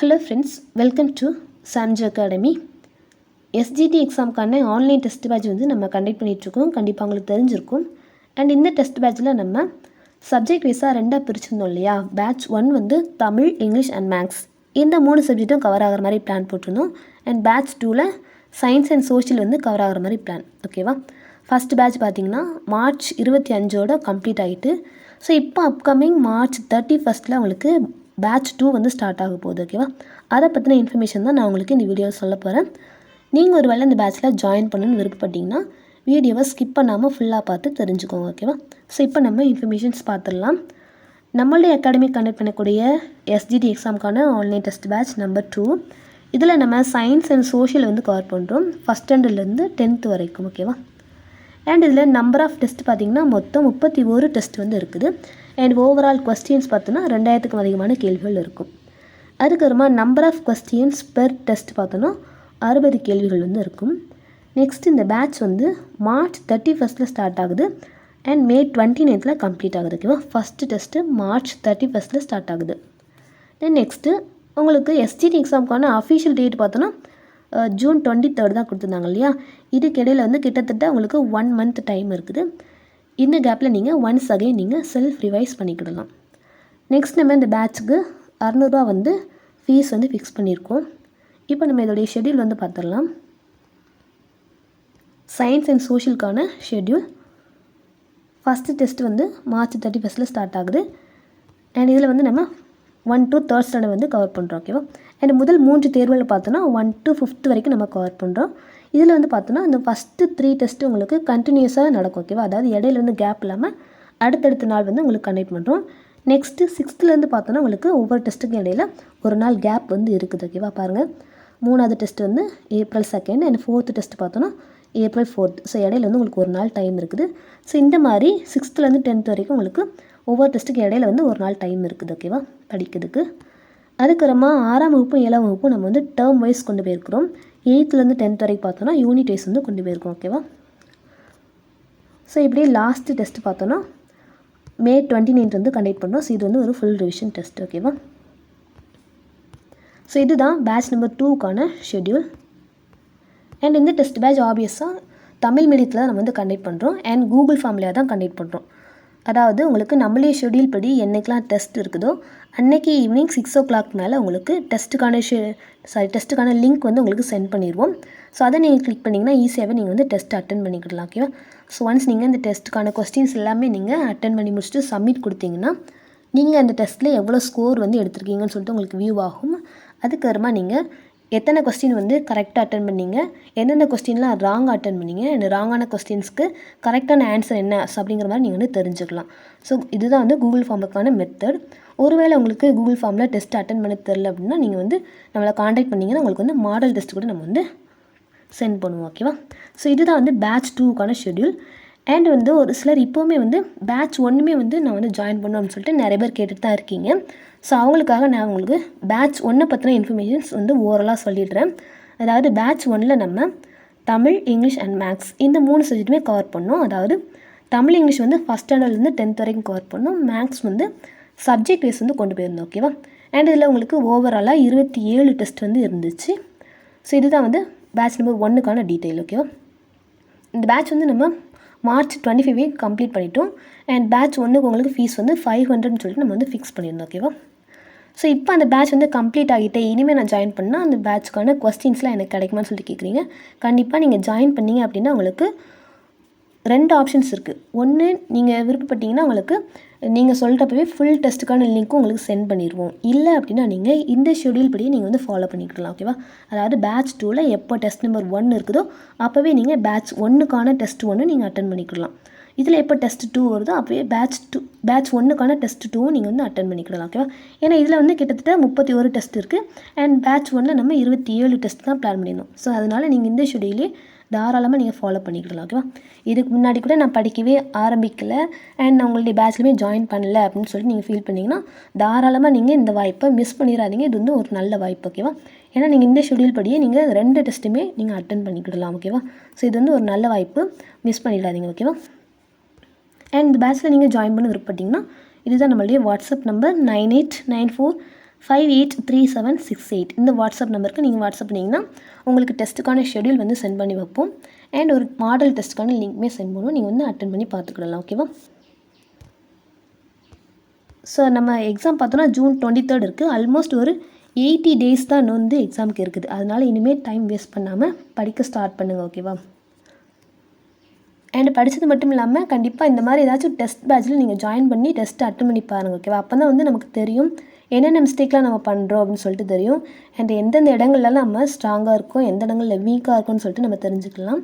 Hello friends welcome to Samji academy SGT எக்ஸாமுக்கான online test batch வந்து நம்ம conduct பண்ணிகிட்ருக்கோம் கண்டிப்பாக உங்களுக்கு தெரிஞ்சிருக்கும். அண்ட் இந்த டெஸ்ட் பேட்ச்சில் நம்ம சப்ஜெக்ட் வைஸாக ரெண்டாக பிரிச்சிருந்தோம் இல்லையா? பேட்ச் ஒன் வந்து தமிழ் இங்கிலீஷ் அண்ட் மேக்ஸ் இந்த மூணு சப்ஜெக்ட்டும் கவர் ஆகிற மாதிரி பிளான் போட்டிருந்தோம். அண்ட் பேட்ச் டூவில் சயின்ஸ் அண்ட் சோஷியல் வந்து கவர் ஆகிற மாதிரி பிளான் ஓகேவா ஃபஸ்ட் பேட்ச் பார்த்தீங்கன்னா மார்ச் இருபத்தி அஞ்சோட கம்ப்ளீட் ஆகிட்டு ஸோ இப்போ அப்கமிங் மார்ச் தேர்ட்டி ஃபஸ்ட்டில் உங்களுக்கு பேட்ச் டூ வந்து ஸ்டார்ட் ஆக போகுது ஓகேவா அதை பற்றின இன்ஃபர்மேஷன் தான் நான் உங்களுக்கு இந்த வீடியோ சொல்ல போகிறேன் நீங்கள் ஒரு வேளை இந்த பேட்ச்சில் ஜாயின் பண்ணணும்னு விருப்பப்பட்டீங்கன்னா வீடியோவை ஸ்கிப் பண்ணாமல் ஃபுல்லாக பார்த்து தெரிஞ்சுக்கோங்க ஓகேவா ஸோ இப்போ நம்ம இன்ஃபர்மேஷன்ஸ் பார்த்துடலாம். நம்மளுடைய அகாடமி கண்டக்ட் பண்ணக்கூடிய SGT எக்ஸாமுக்கான online test batch number two இதில் நம்ம சயின்ஸ் அண்ட் சோஷியல் வந்து கவர் பண்ணுறோம் ஃபஸ்ட் ஸ்டாண்டர்ட்லேருந்து டென்த்து வரைக்கும் ஓகேவா அண்ட் இதில் நம்பர் ஆஃப் டெஸ்ட் பார்த்திங்கன்னா மொத்தம் முப்பத்தி ஒரு டெஸ்ட் வந்து இருக்குது. அண்ட் ஓவரால் கொஸ்டின்ஸ் பார்த்தோன்னா ரெண்டாயிரத்துக்கும் அதிகமான கேள்விகள் இருக்கும். அதுக்கப்புறமா number of questions per test பார்த்தோன்னா அறுபது கேள்விகள் வந்து இருக்கும். நெக்ஸ்ட் இந்த பேட்ச் வந்து மார்ச் தேர்ட்டி ஃபஸ்ட்டில் ஸ்டார்ட் ஆகுது. அண்ட் மே டுவெண்ட்டி நைன்த்தில் கம்ப்ளீட் ஆகுது ஓகேவா ஃபஸ்ட்டு டெஸ்ட்டு மார்ச் தேர்ட்டி ஃபஸ்ட்டில் ஸ்டார்ட் ஆகுது. தென் நெக்ஸ்ட்டு உங்களுக்கு எஸ்டிடி எக்ஸாமுக்கான அஃபிஷியல் டேட் பார்த்தோன்னா ஜூன் டுவெண்ட்டி தேர்ட் தான் கொடுத்துருந்தாங்க இல்லையா? இதுக்கு இடையில வந்து கிட்டத்தட்ட உங்களுக்கு ஒன் மந்த் டைம் இருக்குது. இந்த கேப்பில் நீங்கள் ஒன்ஸ் அகைன் நீங்கள் செல்ஃப் ரிவைஸ் பண்ணிக்கிடலாம். நெக்ஸ்ட் நம்ம இந்த பேட்ச்சுக்கு அறநூறுபா வந்து ஃபீஸ் வந்து ஃபிக்ஸ் பண்ணியிருக்கோம். இப்போ நம்ம இதோடைய ஷெட்யூல் வந்து பார்த்துடலாம். சயின்ஸ் அண்ட் சோஷியலுக்கான ஷெட்யூல் ஃபஸ்ட்டு டெஸ்ட் வந்து மார்ச் தேர்ட்டி ஃபஸ்ட்டில் ஸ்டார்ட் ஆகுது. அண்ட் இதில் வந்து நம்ம ஒன் டு தேர்ட் ஸ்டாண்டர்ட் வந்து கவர் பண்ணுறோம் ஓகேவா அண்ட் முதல் மூன்று தேர்வுகள் பார்த்தோன்னா ஒன் டு ஃபிஃப்த் வரைக்கும் நம்ம கவர் பண்ணுறோம் இதில் வந்து பார்த்தோன்னா அந்த ஃபஸ்ட்டு த்ரீ டெஸ்ட்டு உங்களுக்கு கண்டினியூஸாக நடக்கும் ஓகேவா அதாவது இடையில வந்து கேப் இல்லாமல் அடுத்தடுத்த நாள் வந்து உங்களுக்கு கண்டக்ட் பண்ணுறோம் நெக்ஸ்ட்டு சிக்ஸ்த்துலேருந்து பார்த்தோன்னா உங்களுக்கு ஒவ்வொரு டெஸ்ட்டுக்கும் இடையில ஒரு நாள் கேப் வந்து இருக்குது ஓகேவா பாருங்கள் மூணாவது டெஸ்ட் வந்து April second and fourth test பார்த்தோன்னா ஏப்ரல் ஃபோர்த் ஸோ இடையில வந்து உங்களுக்கு ஒரு நாள் டைம் இருக்குது. ஸோ இந்த மாதிரி சிக்ஸ்த்துலேருந்து டென்த் வரைக்கும் உங்களுக்கு ஒவ்வொரு டெஸ்ட்டுக்கு இடையில வந்து ஒரு நாள் டைம் இருக்குது ஓகேவா படிக்கிறதுக்கு. அதுக்கப்புறமா ஆறாம் வகுப்பு ஏழாம் வகுப்பு நம்ம வந்து டேர்ம் வைஸ் கொண்டு போயிருக்கிறோம். எயித்துலேருந்து டென்த் வரைக்கும் பார்த்தோன்னா யூனிட் வைஸ் வந்து கொண்டு போயிருக்கோம் ஓகேவா ஸோ இப்படியே லாஸ்ட்டு டெஸ்ட் பார்த்தோன்னா மே டுவெண்ட்டி நைன்த் வந்து கண்டக்ட் பண்ணுறோம் ஸோ இது வந்து ஒரு ஃபுல் ரிவிஷன் டெஸ்ட் ஓகேவா ஸோ இதுதான் பேட்ச் நம்பர் டூக்கான ஷெட்யூல் அண்ட் இந்த டெஸ்ட் பேட்ச் ஆப்வியஸாக தமிழ் மீடியத்தில் நம்ம வந்து கண்டக்ட் பண்ணுறோம் அண்ட் கூகுள் ஃபார்ம்லேயே தான் கண்டக்ட் பண்ணுறோம் அதாவது உங்களுக்கு நம்மளே ஷெடியூல் படி என்னைக்கெலாம் டெஸ்ட் இருக்குதோ அன்னைக்கு ஈவினிங் சிக்ஸ் ஓ கிளாக் மேலே உங்களுக்கு டெஸ்ட்டுக்கான ஷெ சாரி டெஸ்ட்டுக்கான லிங்க் வந்து உங்களுக்கு சென்ட் பண்ணிடுவோம் ஸோ அதை நீங்கள் கிளிக் பண்ணிங்கன்னா ஈஸியாகவே நீங்கள் வந்து டெஸ்ட் அட்டன் பண்ணிக்கிடலாம் ஓகேவா ஸோ ஒன்ஸ் நீங்கள் இந்த டெஸ்ட்டுக்கான கொஸ்டின்ஸ் எல்லாமே நீங்கள் அட்டன் பண்ணி முடிச்சுட்டு சப்மிட் கொடுத்தீங்கன்னா நீங்கள் அந்த டெஸ்ட்டில் எவ்வளோ ஸ்கோர் வந்து எடுத்திருக்கீங்கன்னு சொல்லிட்டு உங்களுக்கு வியூ ஆகும். அதுக்கப்புறமா நீங்கள் எத்தனை கொஸ்டின் வந்து கரெக்டாக அட்டன் பண்ணீங்க? எந்தெந்த கொஸ்டின்லாம் ராங் அட்டன் பண்ணீங்க? அண்ட் ராங்கான கொஸ்டின்ஸ்க்கு கரெக்டான ஆன்சர் என்ன? அப்படிங்கிற மாதிரி நீங்கள் வந்து தெரிஞ்சுக்கலாம். ஸோ இதுதான் வந்து கூகுள் ஃபார்முக்கான மெத்தட் ஒருவேளை உங்களுக்கு கூகுள் ஃபார்மில் டெஸ்ட் அட்டன் பண்ண தெரில அப்படின்னா நீங்கள் வந்து நம்மளை காண்டாக்ட் பண்ணிங்கன்னா உங்களுக்கு வந்து மாடல் டெஸ்ட் கூட நம்ம வந்து சென்ட் பண்ணுவோம் ஓகேவா ஸோ இதுதான் வந்து பேட்ச் டூக்கான ஷெட்யூல் அண்ட் வந்து ஒரு சிலர் இப்போவுமே வந்து பேட்ச் ஒன்றுமே வந்து நான் வந்து ஜாயின் பண்ணணும் அப்படின்னு சொல்லிட்டு நிறைய பேர் கேட்டுட்டு தான் இருக்கீங்க. ஸோ அவங்களுக்காக நான் உங்களுக்கு பேட்ச் ஒன்றை பற்றின இன்ஃபர்மேஷன்ஸ் வந்து ஓரலாக சொல்லிடுறேன். அதாவது பேட்ச் ஒன்னில் நம்ம தமிழ் இங்கிலீஷ் அண்ட் மேக்ஸ் இந்த மூணு சப்ஜெக்ட்டுமே கவர் பண்ணோம். அதாவது தமிழ் இங்கிலீஷ் வந்து ஃபஸ்ட் ஸ்டாண்டர்ட்லேருந்து டென்த் வரைக்கும் கவர் பண்ணோம். மேக்ஸ் வந்து சப்ஜெக்ட் வைஸ் வந்து கொண்டு போயிருந்தோம் ஓகேவா அண்ட் இதில் உங்களுக்கு ஓவராலாக இருபத்தி ஏழு டெஸ்ட் வந்து இருந்துச்சு. ஸோ இதுதான் வந்து பேட்ச் நம்பர் ஒன்றுக்கான டீட்டெயில் ஓகேவா இந்த பேட்ச் வந்து நம்ம மார்ச் டுவெண்ட்டி ஃபைவ் கம்ப்ளீட் பண்ணிட்டோம். அண்ட் பேட்ச் ஒன்றுக்கு உங்களுக்கு ஃபீஸ் வந்து ஃபைவ் ஹண்ட்ரட்னு சொல்லிட்டு நம்ம வந்து ஃபிக்ஸ் பண்ணியிருந்தோம் ஓகேவா ஸோ இப்போ அந்த பேட்ச் வந்து கம்ப்ளீட் ஆகிட்டே இனிமேல் நான் ஜாயின் பண்ணால் அந்த பேட்ச்க்கான கொஸ்டின்ஸ்லாம் எனக்கு கிடைக்குமான்னு சொல்லிட்டு கேட்குறீங்க கண்டிப்பாக நீங்கள் ஜாயின் பண்ணீங்க அப்படின்னா உங்களுக்கு ரெண்டு ஆப்ஷன்ஸ் இருக்குது ஒன்று நீங்கள் விருப்பப்பட்டீங்கன்னா உங்களுக்கு நீங்கள் சொல்கிறப்பவே ஃபுல் டெஸ்ட்டுக்கான லிங்க்கும் உங்களுக்கு சென்ட் பண்ணிடுவோம் இல்லை அப்படின்னா நீங்கள் இந்த ஷெட்யூல் படி நீங்கள் வந்து ஃபாலோ பண்ணிக்கலாம் ஓகேவா அதாவது பேட்ச் டூவில் எப்போ டெஸ்ட் நம்பர் ஒன் இருக்குதோ அப்போவே நீங்கள் பேட்ச் ஒன்றுக்கான டெஸ்ட் ஒன்று நீங்கள் அட்டன் பண்ணிக்கலாம் இதில் எப்போ டெஸ்ட் டூ வருதோ அப்போவே பேட்ச் டூ பேட்ச் ஒன்றுக்கான டெஸ்ட் டூவும் நீங்கள் வந்து அட்டன் பண்ணிக்கலாம் ஓகேவா ஏன்னா இதில் வந்து கிட்டத்தட்ட முப்பத்தி ஒரு டெஸ்ட் இருக்குது அண்ட் பேட்ச் ஒன்றில் நம்ம இருபத்தி ஏழு டெஸ்ட் தான் பிளான் பண்ணியிருந்தோம் ஸோ அதனால் நீங்கள் இந்த ஷெடியூலே தாராளமாக நீங்கள் ஃபாலோ பண்ணிக்கலாம் ஓகேவா இதுக்கு முன்னாடி கூட நான் படிக்கவே ஆரம்பிக்கல. அண்ட் நான் உங்களுடைய பேட்ச்லையுமே ஜாயின் பண்ணல அப்படின்னு சொல்லிட்டு நீங்கள் ஃபீல் பண்ணிங்கன்னா தாராளமாக நீங்கள் இந்த வாய்ப்பை மிஸ் பண்ணிடாதீங்க இது வந்து ஒரு நல்ல வாய்ப்பு ஓகேவா ஏன்னா நீங்கள் இந்த ஷெடியூல் படியே நீங்கள் ரெண்டு டெஸ்ட்டுமே நீங்கள் அட்டன் பண்ணிக்கிடலாம் ஓகேவா ஸோ இது வந்து ஒரு நல்ல வாய்ப்பு மிஸ் பண்ணிடாதீங்க ஓகேவா அண்ட் இந்த பேட்ச்சில் நீங்கள் ஜாயின் பண்ண விருப்பப்பட்டீங்கன்னா இதுதான் நம்மளுடைய WhatsApp number nine eight nine four five eight three seven six eight இந்த வாட்ஸ்அப் நம்பருக்கு நீங்கள் வாட்ஸ்அப் பண்ணிங்கன்னா உங்களுக்கு டெஸ்ட்டுக்கான ஷெடியூல் வந்து சென்ட் பண்ணி வைப்போம். அண்ட் ஒரு மாடல் டெஸ்ட்டுக்கான லிங்க்குமே சென்ட் பண்ணுவோம். நீங்கள் வந்து அட்டன் பண்ணி பார்த்துக்கிடலாம் ஓகேவா ஸோ நம்ம எக்ஸாம் பார்த்தோன்னா ஜூன் டுவெண்ட்டி தேர்ட் இருக்குது ஆல்மோஸ்ட் ஒரு எயிட்டி டேஸ் தான் வந்து எக்ஸாமுக்கு இருக்குது. அதனால் இனிமேல் டைம் வேஸ்ட் பண்ணாமல் படிக்க ஸ்டார்ட் பண்ணுங்கள் ஓகேவா அண்ட் படித்தது மட்டும் இல்லாமல் கண்டிப்பாக இந்த மாதிரி ஏதாச்சும் டெஸ்ட் பேட்சில் நீங்கள் ஜாயின் பண்ணி டெஸ்ட் அட்டன் பண்ணி பாருங்கள் ஓகேவா அப்போ தான் வந்து நமக்கு தெரியும் என்னென்ன மிஸ்டேக்லாம் நம்ம பண்ணுறோம் அப்படின்னு சொல்லிட்டு தெரியும். அண்ட் எந்தெந்த இடங்கள்லாம் நம்ம ஸ்ட்ராங்காக இருக்கோம் எந்த இடங்களில் வீக்காக இருக்கும்னு சொல்லிட்டு நம்ம தெரிஞ்சுக்கலாம்.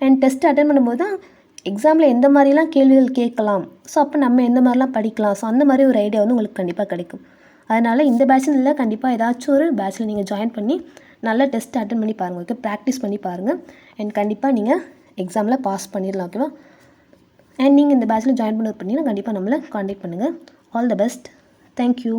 அண்ட் டெஸ்ட் அட்டன் பண்ணும்போது தான் எக்ஸாமில் எந்த மாதிரிலாம் கேள்விகள் கேட்கலாம். ஸோ அப்போ நம்ம எந்த மாதிரிலாம் படிக்கலாம்? ஸோ அந்த மாதிரி ஒரு ஐடியா வந்து உங்களுக்கு கண்டிப்பாக கிடைக்கும். அதனால் இந்த பேட்சில் இல்லை கண்டிப்பாக ஏதாச்சும் ஒரு பேட்சில் நீங்கள் ஜாயின் பண்ணி நல்லா டெஸ்ட் அட்டன் பண்ணி பாருங்கள் ஓகே ப்ராக்டிஸ் பண்ணி பாருங்கள் அண்ட் கண்டிப்பாக நீங்கள் எக்ஸாமில் பாஸ் பண்ணிடலாம் ஓகேவா அண்ட் நீங்கள் இந்த பேட்சில் ஜாயின் பண்ண பண்ணிங்கன்னா கண்டிப்பாக நம்மளை காண்டாக்ட் பண்ணுங்கள் ஆல் த பெஸ்ட் தேங்க்யூ